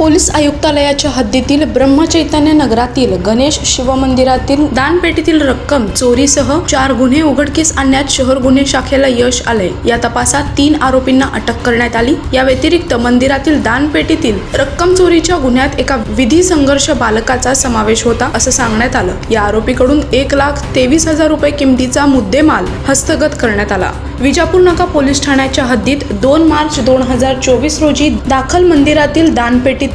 Police आयुक्तालयाच्या हद्दीतील ब्रह्मचैतन्य नगरातील गणेश शिवमंदिरातील दानपेटीतील रक्कम चोरीसह चार गुन्हे उघडकीस आणण्यात शहर गुन्हे शाखेला यश आले या तपासात तीन आरोपींना अटक करण्यात आली. या व्यतिरिक्त मंदिरातील दानपेटीतील रक्कम चोरीच्या गुन्ह्यात एका विधी संघर्ष बालकाचा समावेश होता असं सांगण्यात आलं. या आरोपीकडून एक लाख तेवीस हजार रुपये किमतीचा मुद्देमाल हस्तगत करण्यात आला. विजापूर नाका पोलीस ठाण्याच्या हद्दीत दोन मार्च दोन हजार चोवीस रोजी दाखल मंदिरातील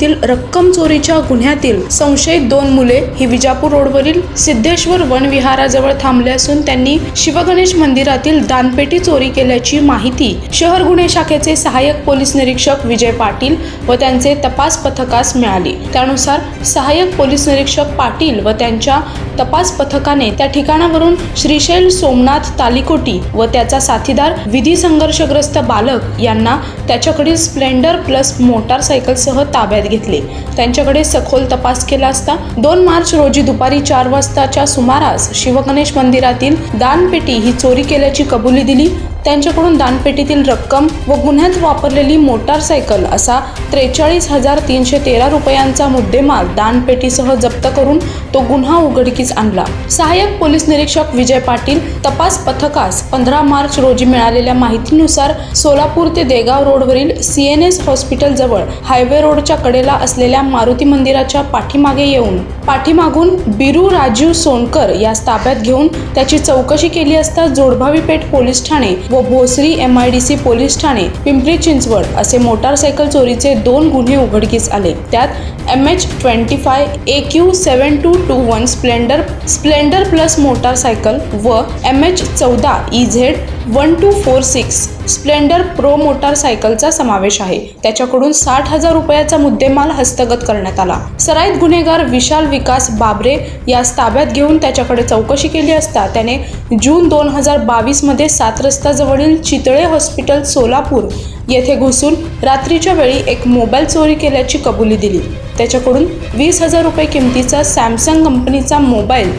येथील रक्कम चोरीच्या गुन्ह्यातील संशयित दोन मुले ही विजापूर रोडवरील सिद्धेश्वर वनविहाराजवळ थांबले असून त्यांनी शिवगणेश मंदिरातील दानपेटी चोरी केल्याची माहिती शहर गुन्हे शाखेचे सहाय्यक पोलीस निरीक्षक विजय पाटील व त्यांचे तपास पथकास मिळाली. त्यानुसार सहाय्यक पोलीस निरीक्षक पाटील व त्यांच्या तपास पथकाने त्या ठिकाणावरून श्रीशैल सोमनाथ तालिकोटी व त्याचा साथीदार विधी संघर्षग्रस्त बालक यांना त्याच्याकडील स्प्लेंडर प्लस मोटारसायकलसह ताब्यात घेतले. त्यांच्याकडे सखोल तपास केला असता दोन मार्च रोजी दुपारी चार वाजताच्या सुमारास शिवगणेश मंदिरातील दानपेटी ही चोरी केल्याची कबुली दिली त्यांच्याकडून दानपेटीतील रक्कम व गुन्ह्यात वापरलेली मोटारसायकल असा त्रेचाळीस हजार तीनशे तेरा रुपयांचा मुद्देमाल दानपेटीसह जप्त करून तो गुन्हा उघडकीस आणला. सहाय्यक पोलीस निरीक्षक विजय पाटील तपास पथकास पंधरा मार्च रोजी मिळालेल्या माहितीनुसार सोलापूर ते देगाव रोडवरील सी एन एस हॉस्पिटल जवळ हायवे रोडच्या कडेला असलेल्या मारुती मंदिराच्या पाठीमागे येऊन पाठीमागून बिरू राजीव सोनकर यास ताब्यात घेऊन त्याची चौकशी केली असता जोडभावी पेठ पोलीस ठाणे व Bhosari M I D C police Thane Pimpri Chinchwad असे मोटारसायकल चोरीचे दोन गुन्हे उघडकीस आले. त्यात M H twenty five A Q seven two two one Splendor Splendor Plus motorcycle व एम एच चौदा E Z one two four six Splendor Pro मोटारसायकलचा समावेश आहे. त्याच्याकडून साठ हजार रुपयाचा मुद्देमाल हस्तगत करण्यात आला. सराईत गुन्हेगार विशाल विकास बाबरे यास ताब्यात घेऊन त्याच्याकडे चौकशी केली असता त्याने जून दोन हजार बावीसमध्ये सात रस्ताजवळील चितळे हॉस्पिटल सोलापूर येथे घुसून रात्रीच्या वेळी एक मोबाईल चोरी केल्याची कबुली दिली. त्याच्याकडून वीस हजार रुपये किमतीचा सॅमसंग कंपनीचा मोबाईल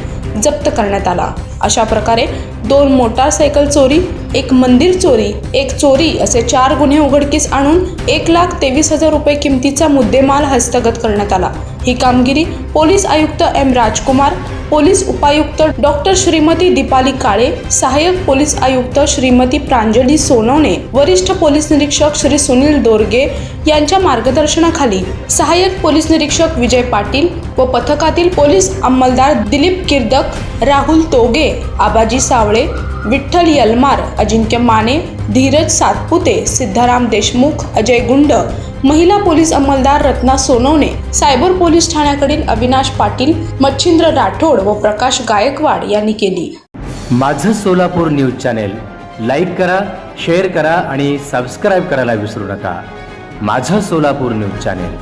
जप्त करण्यात आला. अशा प्रकारे दोन मोटारसायकल चोरी एक मंदिर चोरी एक चोरी असे चार गुन्हे उघडकीस आणून एक लाख तेवीस हजार रुपये किमतीचा मुद्देमाल हस्तगत करण्यात आला. ही कामगिरी पोलीस आयुक्त एम राजकुमार पोलीस उपायुक्त डॉक्टर श्रीमती दीपाली काळे सहाय्यक पोलीस आयुक्त श्रीमती प्रांजली सोनवणे वरिष्ठ पोलीस निरीक्षक श्री सुनील दोरगे यांच्या मार्गदर्शनाखाली सहाय्यक पोलीस निरीक्षक विजय पाटील व पथकातील पोलीस अंमलदार दिलीप किर्दक राहुल तोगे आबाजी सावळे विठ्ठल यलमार अजिंक्य माने धीरज सातपुते सिद्धाराम देशमुख अजय गुंड महिला पोलीस अंमलदार रत्ना सोनवणे सायबर पोलीस ठाण्याकडील अविनाश पाटील मच्छिंद्र राठोड व प्रकाश गायकवाड यांनी केली. माझं सोलापूर न्यूज चॅनेल लाईक करा शेअर करा आणि सबस्क्राईब करायला विसरू नका. माझं सोलापूर न्यूज चॅनेल.